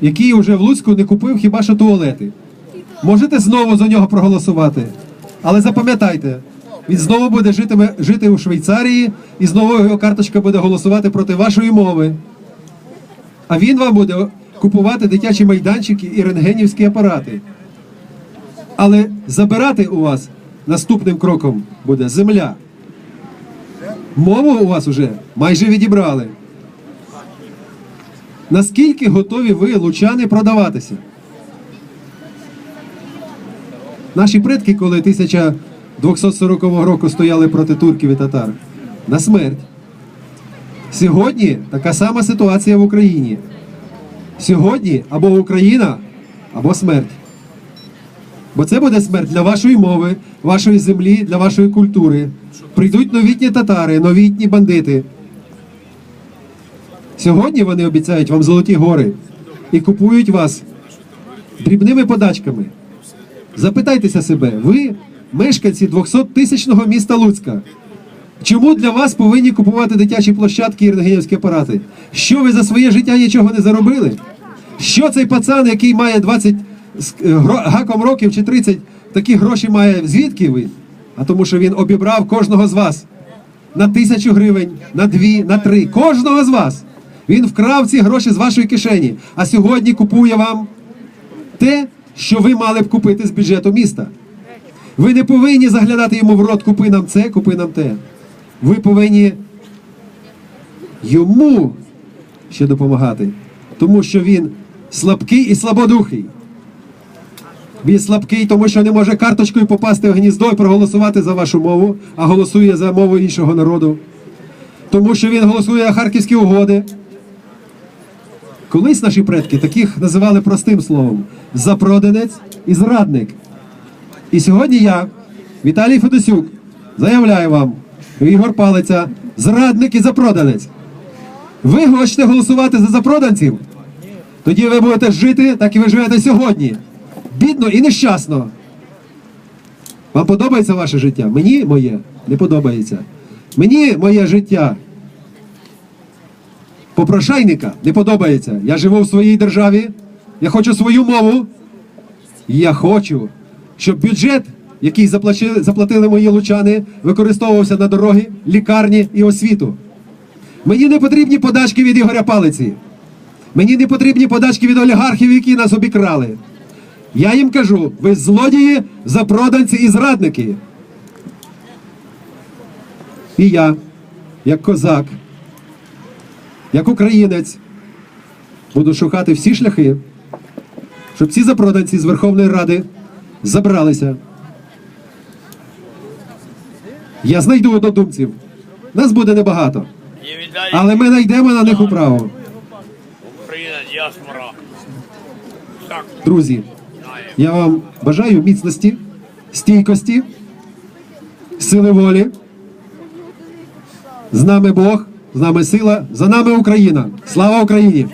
який уже в Луцьку не купив хіба що туалети. Можете знову за нього проголосувати. Але запам'ятайте, він знову буде житиме, жити у Швейцарії, і знову його карточка буде голосувати проти вашої мови. А він вам буде купувати дитячі майданчики і рентгенівські апарати. Але забирати у вас наступним кроком буде земля. Мову у вас уже майже відібрали. Наскільки готові ви, лучани, продаватися? Наші предки, коли 1240 року стояли проти турків і татар, на смерть. Сьогодні така сама ситуація в Україні. Сьогодні або Україна, або смерть. Бо це буде смерть для вашої мови, вашої землі, для вашої культури. Прийдуть новітні татари, новітні бандити. Сьогодні вони обіцяють вам золоті гори і купують вас дрібними подачками. Запитайтеся себе, ви мешканці 200-тисячного міста Луцька. Чому для вас повинні купувати дитячі площадки і рентгенівські апарати? Що ви за своє життя нічого не заробили? Що цей пацан, який має 20 з е, гаком років чи 30, такі гроші має? Звідки ви? А тому, що він обібрав кожного з вас на тисячу гривень, на дві, на три. Кожного з вас. Він вкрав ці гроші з вашої кишені, а сьогодні купує вам те, що ви мали б купити з бюджету міста. Ви не повинні заглядати йому в рот, купи нам це, купи нам те. Ви повинні йому ще допомагати, тому що він слабкий і слабодухий. Він слабкий, тому що не може карточкою попасти в гніздо і проголосувати за вашу мову, а голосує за мову іншого народу. Тому що він голосує за харківські угоди. Колись наші предки таких називали простим словом запроданець і зрадник. І сьогодні я, Віталій Федосюк, заявляю вам, Ігор Палиця, зрадник і запроданець. Ви хочете голосувати за запроданців? Тоді ви будете жити, так і ви живете сьогодні. Бідно і нещасно. Вам подобається ваше життя? Мені моє не подобається. Мені моє життя попрошайника не подобається. Я живу в своїй державі, я хочу свою мову. Я хочу, щоб бюджет, який заплатили мої лучани, використовувався на дороги, лікарні і освіту. Мені не потрібні подачки від Ігоря Палиці. Мені не потрібні подачки від олігархів, які нас обікрали. Я їм кажу, ви злодії, запроданці і зрадники. І я, як козак, як українець, буду шукати всі шляхи, щоб ці запроданці з Верховної Ради забралися. Я знайду однодумців. Нас буде небагато, але ми знайдемо на них управу. Друзі, я вам бажаю міцності, стійкості, сили волі. З нами Бог, з нами сила, за нами Україна. Слава Україні!